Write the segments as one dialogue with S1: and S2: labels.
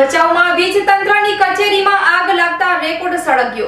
S1: ભચાઉમાં વીજ તંત્રની કચેરીમાં આગ લાગતા રેકોર્ડ સળગ્યો.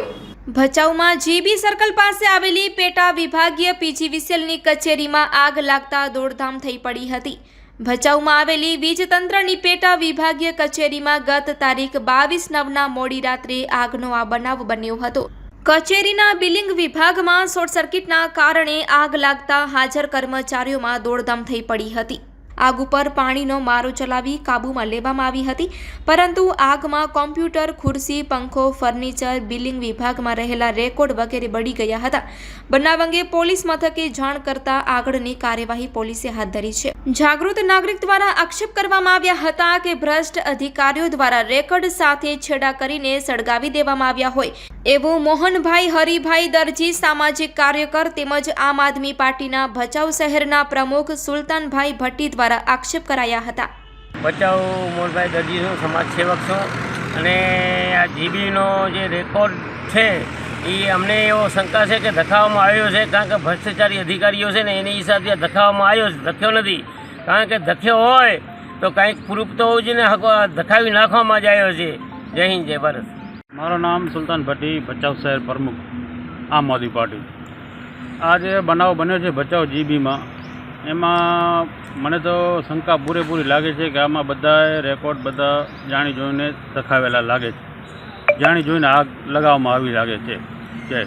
S1: ભચાઉમાં જીબી સર્કલ પાસે આવેલી પેટા વિભાગીય પીજીવીસીએલની કચેરીમાં આગ લાગતા દોડધામ થઈ પડી હતી. ભચાઉમાં આવેલી વીજતંત્રની પેટા વિભાગીય કચેરીમાં ગત તારીખ બાવીસ નવના મોડી રાત્રે આગનો આ બનાવ બન્યો હતો. કચેરીના બિલિંગ વિભાગમાં શોર્ટ સર્કિટના કારણે આગ લાગતા હાજર કર્મચારીઓમાં દોડધામ થઈ પડી હતી. આગ ઉપર પાણીનો મારો ચલાવી કાબૂમાં લેવામાં આવી હતી. પરંતુ આગમાં કોમ્પ્યુટર, ખુરશી, પંખો, ફર્નિચર, બિલિંગ વિભાગમાં રહેલા રેકોર્ડ વગેરે બળી ગયા હતા. બનાવ અંગે પોલીસ મથકે જાણ કરતા આગળની કાર્યવાહી પોલીસે હાથ ધરી છે. જાગૃત નાગરિક દ્વારા આક્ષેપ કરવામાં આવ્યા હતા કે ભ્રષ્ટ અધિકારીઓ દ્વારા રેકોર્ડ સાથે છેડા કરીને સળગાવી દેવામાં આવ્યા હોય. એવું મોહનભાઈ હરિભાઈ દરજી, સામાજિક કાર્યકર તેમજ આમ આદમી પાર્ટીના ભચાઉ શહેરના પ્રમુખ સુલતાનભાઈ ભટ્ટી દ્વારા આક્ષેપ કરાયા હતા.
S2: બચાવ મોહનભાઈ દરજી છું સમાજ સેવક છું. અને આ જીબીનો જે રેકોર્ડ છે એ અમને એવો શંકા છે કે ધખાવામાં આવ્યો છે કારણ કે ભ્રષ્ટાચારી અધિકારીઓ છે ને એની હિસાબે ધખાવામાં આવ્યો છે ધખ્યો નથી. કારણ કે ધખ્યો હોય તો કાંઈક પ્રૂફ તો હોવું જોઈએ ધખાવી નાખવામાં જ આવ્યો છે. જય હિન્દ જય ભારત.
S3: મારું નામ સુલતાન ભટ્ટી ભચાઉ શહેર પ્રમુખ આમ આદમી પાર્ટી. આ જે બનાવ બન્યો છે ભચાઉ જીબીમાં. એમાં મને તો શંકા પૂરેપૂરી લાગે છે કે આમાં બધાએ રેકોર્ડ બધા જાણી જોઈને લખાવેલા લાગે છે. જાણી જોઈને આગ લગાવવામાં આવી લાગે છે. જય